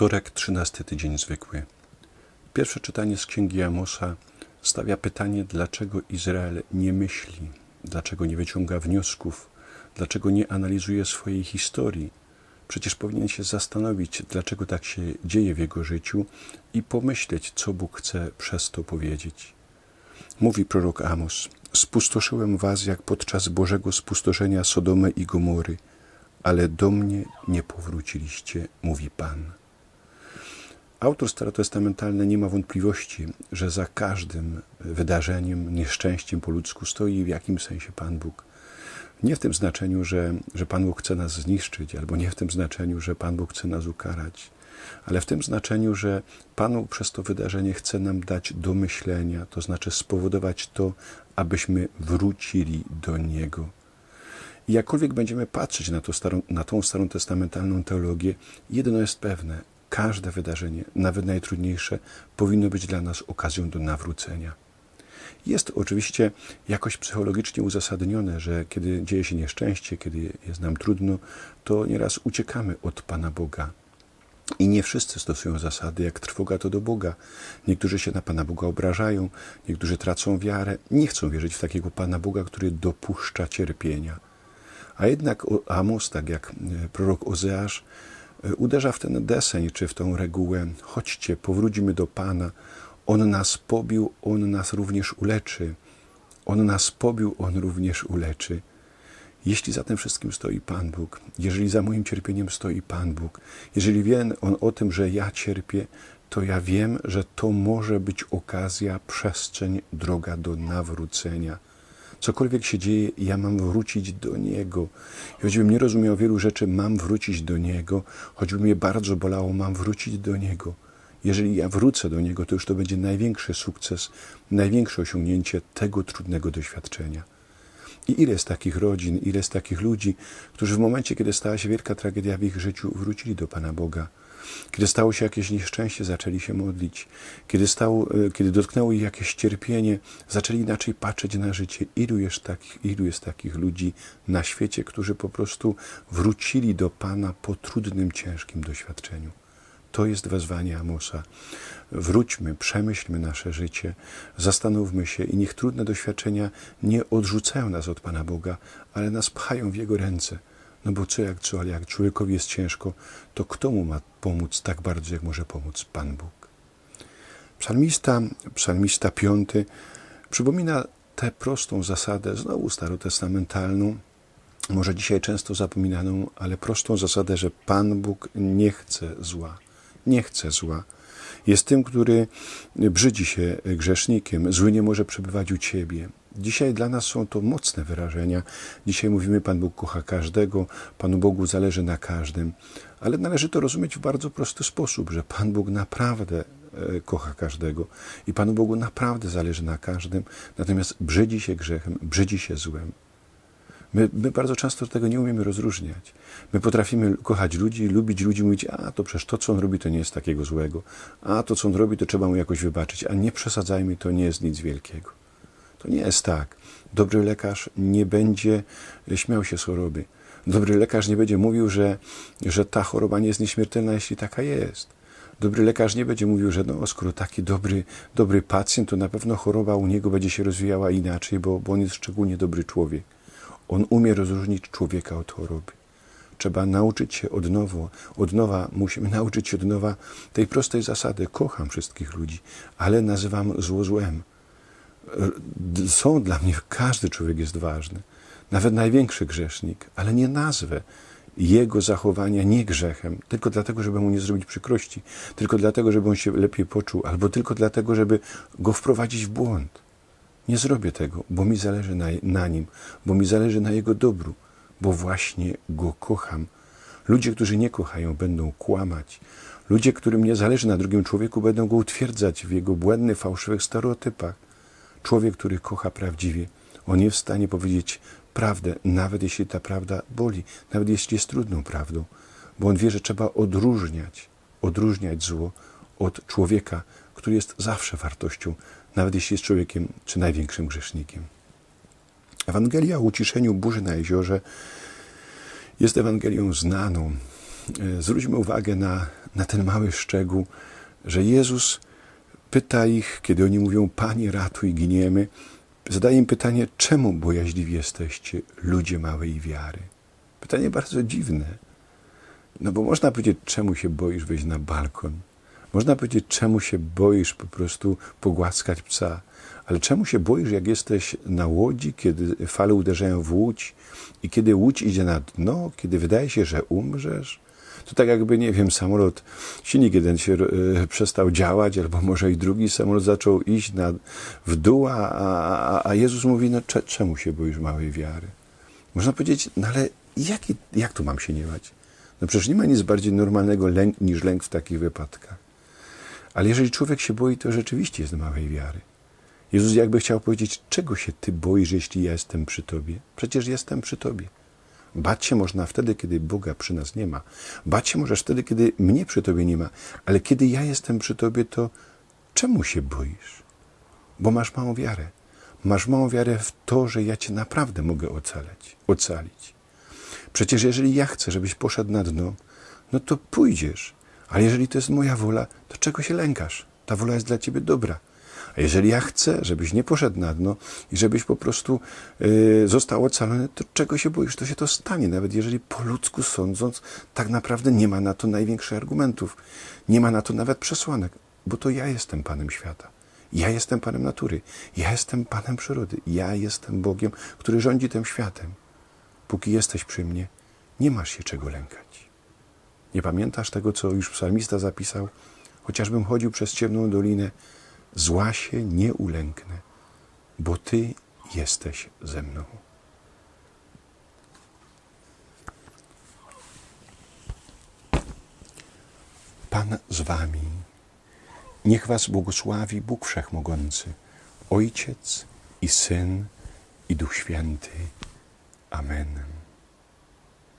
Wtorek, 13 tydzień zwykły. Pierwsze czytanie z Księgi Amosa stawia pytanie, dlaczego Izrael nie myśli, dlaczego nie wyciąga wniosków, dlaczego nie analizuje swojej historii. Przecież powinien się zastanowić, dlaczego tak się dzieje w jego życiu i pomyśleć, co Bóg chce przez to powiedzieć. Mówi prorok Amos: Spustoszyłem was jak podczas Bożego spustoszenia Sodomy i Gomory, ale do mnie nie powróciliście, mówi Pan. Autor starotestamentalny nie ma wątpliwości, że za każdym wydarzeniem, nieszczęściem po ludzku stoi w jakimś sensie Pan Bóg. Nie w tym znaczeniu, że, że Pan Bóg chce nas zniszczyć, albo nie w tym znaczeniu, że Pan Bóg chce nas ukarać, ale w tym znaczeniu, że Pan Bóg przez to wydarzenie chce nam dać do myślenia, to znaczy spowodować to, abyśmy wrócili do Niego. I jakkolwiek będziemy patrzeć na, to starą, na tą starą testamentalną teologię, jedno jest pewne: każde wydarzenie, nawet najtrudniejsze, powinno być dla nas okazją do nawrócenia. Jest oczywiście jakoś psychologicznie uzasadnione, że kiedy dzieje się nieszczęście, kiedy jest nam trudno, to nieraz uciekamy od Pana Boga. I nie wszyscy stosują zasady, jak trwoga to do Boga. Niektórzy się na Pana Boga obrażają, niektórzy tracą wiarę, nie chcą wierzyć w takiego Pana Boga, który dopuszcza cierpienia. A jednak Amos, tak jak prorok Ozeasz, uderza w ten deseń, czy w tą regułę: chodźcie, powróćmy do Pana. On nas pobił, On nas również uleczy. On nas pobił, On również uleczy. Jeśli za tym wszystkim stoi Pan Bóg, jeżeli za moim cierpieniem stoi Pan Bóg, jeżeli wie On o tym, że ja cierpię, to ja wiem, że to może być okazja, przestrzeń, droga do nawrócenia. Cokolwiek się dzieje, ja mam wrócić do Niego. I choćbym nie rozumiał wielu rzeczy, mam wrócić do Niego. Choćby mnie bardzo bolało, mam wrócić do Niego. Jeżeli ja wrócę do Niego, to już to będzie największy sukces, największe osiągnięcie tego trudnego doświadczenia. I ile jest takich rodzin, ile jest takich ludzi, którzy w momencie, kiedy stała się wielka tragedia w ich życiu, wrócili do Pana Boga. Kiedy stało się jakieś nieszczęście, zaczęli się modlić. Kiedy, stało, kiedy dotknęło ich jakieś cierpienie, zaczęli inaczej patrzeć na życie. Ilu jest, takich, ilu jest takich ludzi na świecie, którzy po prostu wrócili do Pana po trudnym, ciężkim doświadczeniu. To jest wezwanie Amosa. Wróćmy, przemyślmy nasze życie, zastanówmy się i niech trudne doświadczenia nie odrzucają nas od Pana Boga, ale nas pchają w Jego ręce. No bo co jak co, ale jak człowiekowi jest ciężko, to kto mu ma pomóc tak bardzo, jak może pomóc Pan Bóg? Psalmista, psalmista piąty, przypomina tę prostą zasadę, znowu starotestamentalną, może dzisiaj często zapominaną, ale prostą zasadę, że Pan Bóg nie chce zła. Nie chce zła. Jest tym, który brzydzi się grzesznikiem. Zły nie może przebywać u Ciebie. Dzisiaj dla nas są to mocne wyrażenia. Dzisiaj mówimy, Pan Bóg kocha każdego, Panu Bogu zależy na każdym, ale należy to rozumieć w bardzo prosty sposób, że Pan Bóg naprawdę kocha każdego i Panu Bogu naprawdę zależy na każdym, natomiast brzydzi się grzechem, brzydzi się złem. My, my, bardzo często tego nie umiemy rozróżniać. My potrafimy kochać ludzi, lubić ludzi, mówić, a to przecież to, co on robi, to nie jest takiego złego. A to, co on robi, to trzeba mu jakoś wybaczyć. A nie przesadzajmy, to nie jest nic wielkiego. To nie jest tak. Dobry lekarz nie będzie śmiał się z choroby. Dobry lekarz nie będzie mówił, że, że ta choroba nie jest nieśmiertelna, jeśli taka jest. Dobry lekarz nie będzie mówił, że no, skoro taki dobry, dobry pacjent, to na pewno choroba u niego będzie się rozwijała inaczej, bo, bo on jest szczególnie dobry człowiek. On umie rozróżnić człowieka od choroby. Trzeba nauczyć się od nowa, od nowa, musimy nauczyć się od nowa tej prostej zasady. Kocham wszystkich ludzi, ale nazywam zło złem. Są dla mnie, każdy człowiek jest ważny, nawet największy grzesznik, ale nie nazwę jego zachowania nie grzechem, tylko dlatego, żeby mu nie zrobić przykrości, tylko dlatego, żeby on się lepiej poczuł, albo tylko dlatego, żeby go wprowadzić w błąd. Nie zrobię tego, bo mi zależy na, na, nim, bo mi zależy na jego dobru, bo właśnie go kocham. Ludzie, którzy nie kochają, będą kłamać. Ludzie, którym nie zależy na drugim człowieku, będą go utwierdzać w jego błędnych, fałszywych stereotypach. Człowiek, który kocha prawdziwie, on jest w stanie powiedzieć prawdę, nawet jeśli ta prawda boli, nawet jeśli jest trudną prawdą, bo on wie, że trzeba odróżniać, odróżniać zło od człowieka, który jest zawsze wartością, nawet jeśli jest człowiekiem czy największym grzesznikiem. Ewangelia o uciszeniu burzy na jeziorze jest Ewangelią znaną. Zwróćmy uwagę na, na ten mały szczegół, że Jezus pyta ich, kiedy oni mówią: Panie, ratuj, giniemy. Zadaje im pytanie: czemu bojaźliwi jesteście, ludzie małej wiary? Pytanie bardzo dziwne. No bo można powiedzieć, czemu się boisz wejść na balkon? Można powiedzieć, czemu się boisz po prostu pogłaskać psa, ale czemu się boisz, jak jesteś na łodzi, kiedy fale uderzają w łódź i kiedy łódź idzie na dno, kiedy wydaje się, że umrzesz? To tak jakby, nie wiem, samolot, silnik jeden się e, przestał działać, albo może i drugi samolot zaczął iść na, w dół, a, a, a Jezus mówi, no cze, czemu się boisz małej wiary? Można powiedzieć, no ale jaki, jak tu mam się nie bać? No przecież nie ma nic bardziej normalnego lęk, niż lęk w takich wypadkach. Ale jeżeli człowiek się boi, to rzeczywiście jest małej wiary. Jezus jakby chciał powiedzieć, czego się ty boisz, jeśli ja jestem przy tobie? Przecież jestem przy tobie. Bać się można wtedy, kiedy Boga przy nas nie ma. Bać się możesz wtedy, kiedy mnie przy tobie nie ma. Ale kiedy ja jestem przy tobie, to czemu się boisz? Bo masz małą wiarę. Masz małą wiarę w to, że ja cię naprawdę mogę ocaleć, ocalić. Przecież jeżeli ja chcę, żebyś poszedł na dno, no to pójdziesz. Ale jeżeli to jest moja wola, to czego się lękasz? Ta wola jest dla ciebie dobra. A jeżeli ja chcę, żebyś nie poszedł na dno i żebyś po prostu yy, został ocalony, to czego się boisz? To się to stanie, nawet jeżeli po ludzku sądząc, tak naprawdę nie ma na to największych argumentów. Nie ma na to nawet przesłanek, bo to ja jestem Panem świata. Ja jestem Panem natury. Ja jestem Panem przyrody. Ja jestem Bogiem, który rządzi tym światem. Póki jesteś przy mnie, nie masz się czego lękać. Nie pamiętasz tego, co już psalmista zapisał? Chociażbym chodził przez ciemną dolinę, zła się nie ulęknę, bo Ty jesteś ze mną. Pan z Wami. Niech Was błogosławi Bóg Wszechmogący, Ojciec i Syn i Duch Święty. Amen.